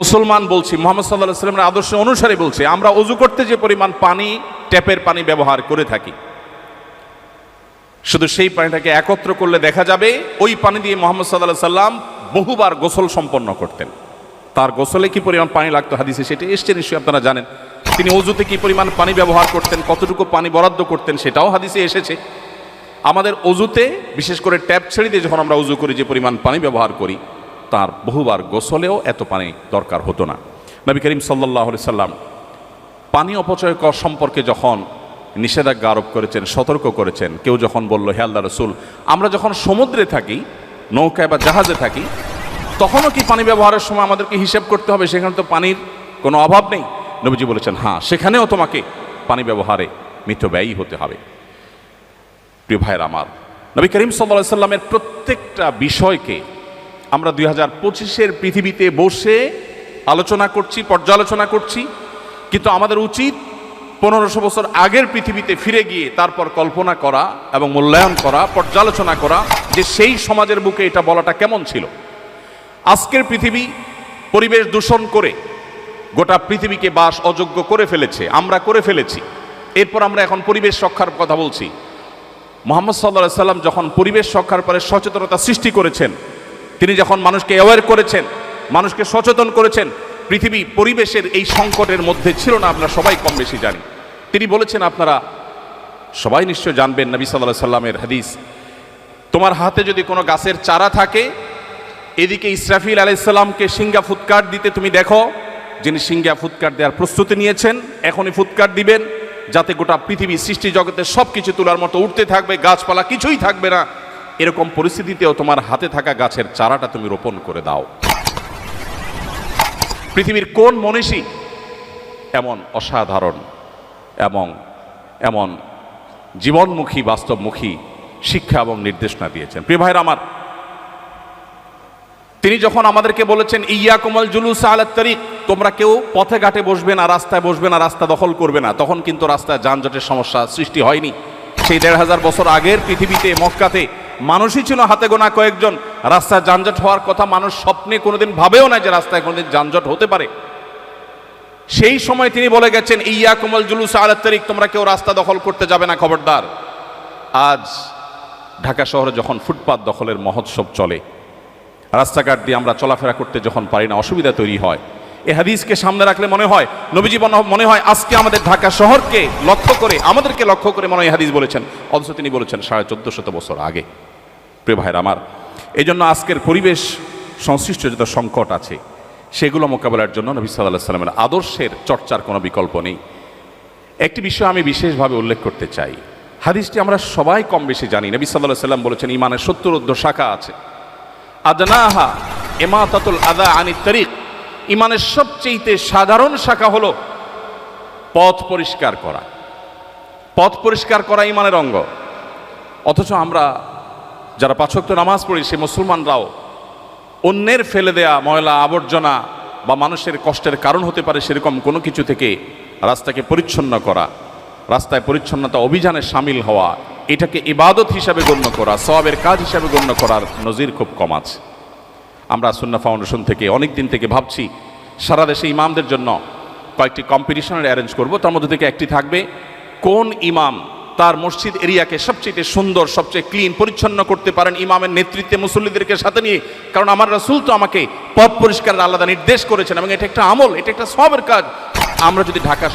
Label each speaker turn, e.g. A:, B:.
A: মুসলমান বলছি, মোহাম্মদ সাল্লাহ সাল্লামের আদর্শ অনুসারে বলছি, আমরা অজু করতে যে পরিমাণ পানি, ট্যাপের পানি ব্যবহার করে থাকি। শুধু সেই পানিটাকে একত্র করলে দেখা যাবে, ওই পানি দিয়ে মোহাম্মদ সাল্লাহ সাল্লাম বহুবার গোসল সম্পন্ন করতেন। তার গোসলে কি পরিমাণ পানি লাগতো? হাদিসে সেটা এসছে, নিশ্চয়ই আপনারা জানেন। তিনি অজুতে কি পরিমাণ পানি ব্যবহার করতেন, কতটুকু পানি বরাদ্দ করতেন, সেটাও হাদিসে এসেছে। আমাদের অজুতে বিশেষ করে ট্যাপ ছেড়ে দিয়ে যখন আমরা অজু করি, যে পরিমাণ পানি ব্যবহার করি তার বহুবার গোসলেও এত পানি দরকার হতো না। নবী করিম সাল্লাহ সাল্লাম পানি অপচয় কর সম্পর্কে যখন নিষেধাজ্ঞা আরোপ করেছেন, সতর্ক করেছেন, কেউ যখন বলল, হে আল্লাহ রসুল, আমরা যখন সমুদ্রে থাকি, নৌকায় বা জাহাজে থাকি, তখনও কি পানি ব্যবহারের সময় আমাদেরকে হিসেব করতে হবে? সেখানে তো পানির কোনো অভাব নেই। নবীজি বলেছেন হ্যাঁ সেখানেও তোমাকে পানি ব্যবহারে মিত ব্যয়ী হতে হবে। প্রিয় ভাইয়ের আমার, নবী করিম সাল্লা সাল্লামের প্রত্যেকটা বিষয়কে আমরা দুই হাজার পঁচিশের পৃথিবীতে বসে আলোচনা করছি, পর্যালোচনা করছি, কিন্তু আমাদের উচিত পনেরোশো বছর আগের পৃথিবীতে ফিরে গিয়ে তারপর কল্পনা করা এবং মূল্যায়ন করা, পর্যালোচনা করা যে সেই সমাজের বুকে এটা বলাটা কেমন ছিল। আজকের পৃথিবী পরিবেশ দূষণ করে, গোটা পৃথিবীকে বাস অযোগ্য করে ফেলেছে, আমরা করে ফেলেছি। এরপর আমরা এখন পরিবেশ রক্ষার কথা বলছি। মোহাম্মদ সাল্লাহ সাল্লাম যখন পরিবেশ রক্ষার পরে সচেতনতা সৃষ্টি করেছেন তিনি যখন মানুষকে অ্যাওয়ার করেছেন, মানুষকে সচেতন করেছেন, পৃথিবী পরিবেশের এই সংকটের মধ্যে ছিল না, আমরা সবাই কম বেশি জানি। তিনি বলেছেন, আপনারা সবাই নিশ্চয় জানবেন নবী সাল্লাহ সাল্লামের হাদিস। তোমার হাতে যদি কোনো গাছের চারা থাকে, এদিকে ইসরাফিল আলাইসাল্লামকে সিঙ্গা ফুৎকার দিতে তুমি দেখো, যিনি সিঙ্গা ফুৎকার দেওয়ার প্রস্তুতি নিয়েছেন, এখনই ফুৎকার দিবেন, যাতে গোটা পৃথিবী সৃষ্টি জগতে সব কিছু তোলার মতো উঠতে থাকবে, গাছপালা কিছুই থাকবে না। এরকম পরিস্থিতিতেও তোমার হাতে থাকা গাছের চারাটা তুমি রোপণ করে দাও। পৃথিবীর কোন মনীষী এমন অসাধারণ এবং এমন জীবনমুখী, বাস্তবমুখী শিক্ষা এবং নির্দেশনা দিয়েছেন। প্রিয় ভাইরা আমার, তিনি যখন আমাদেরকে বলেছেন ইয়া কোমল জুলুস আলাত তারিক তোমরা কেউ পথে ঘাটে বসবে না, রাস্তায় বসবে না, রাস্তা দখল করবে না। তখন কিন্তু রাস্তায় যানজটের সমস্যা সৃষ্টি হয়নি। সেই দেড় হাজার বছর আগের পৃথিবীতে, মক্কাতে মানুষই ছিল হাতে গোনা কয়েকজন। রাস্তায় যানজট হওয়ার কথা মানুষ স্বপ্নে কোনোদিন ভাবেও না যে রাস্তায় কোনোদিন যানজট হতে পারে। সেই সময় তিনি বলে গেছেন ইয়া কোমল জুলুস আলাত তারিক তোমরা কেউ রাস্তা দখল করতে যাবে না, খবরদার। আজ ঢাকা শহরে যখন ফুটপাত দখলের মহোৎসব চলে, রাস্তাঘাট দিয়ে আমরা চলাফেরা করতে যখন পারি না, অসুবিধা তৈরি হয়। এ হাদিসকে সামনে রাখলে মনে হয়, নবীজি মনে হয় আজকে আমাদের ঢাকা শহরকে লক্ষ্য করে, আমাদেরকে লক্ষ্য করে মনে হয় হাদিস বলেছেন। অথচ তিনি বলেছেন, সাড়ে চোদ্দ শত বছর আগে। ভাইয়ের আমার এই জন্য আজকের পরিবেশ সংশ্লিষ্ট যত সংকট আছে, সেগুলো মোকাবেলার জন্য নবী সাল্লাহ সাল্লামের আদর্শের চর্চার কোনো বিকল্প নেই। একটি বিষয় আমি বিশেষভাবে উল্লেখ করতে চাই। হাদিসটি আমরা সবাই কম বেশি জানি। নবী সাল্লাহ সাল্লাম বলেছেন, ইমানের সত্তর ঊর্ধ্ব শাখা আছে। আদনাহা এমাতাতুল আদা আনি তরিক। ইমানের সবচেয়ে সাধারণ শাখা হলো পথ পরিষ্কার করা। পথ পরিষ্কার করা ইমানের অঙ্গ। অথচ আমরা যারা পাঁচক্ত নামাজ পড়ি সে মুসলমানরাও অন্যের ফেলে দেয়া ময়লা, আবর্জনা বা মানুষের কষ্টের কারণ হতে পারে সেরকম কোনো কিছু থেকে রাস্তাকে পরিচ্ছন্ন করা, রাস্তায় পরিচ্ছন্নতা অভিযানে সামিল হওয়া, এটাকে ইবাদত হিসাবে গণ্য করা সবের কাজ হিসাবে গণ্য করার নজির খুব কম আছে। আমরা সুন্না ফাউন্ডেশন থেকে অনেক দিন থেকে ভাবছি, সারা দেশে ইমামদের জন্য কয়েকটি কম্পিটিশনের অ্যারেঞ্জ করব, তার মধ্যে থেকে একটি থাকবে, কোন ইমাম তার মসজিদ এরিয়াকে সবচেয়ে সুন্দর, সবচেয়ে ক্লিন পরিচ্ছন্ন করতে পারেন ইমামের নেতৃত্বে মুসল্লিদেরকে সাথে নিয়ে। কারণ আমার রাসুল তো আমাকে পথ পরিষ্কারের আলাদা নির্দেশ করেছেন এবং এটা একটা আমল, এটা একটা সবের কাজ। আমরা যদি ঢাকা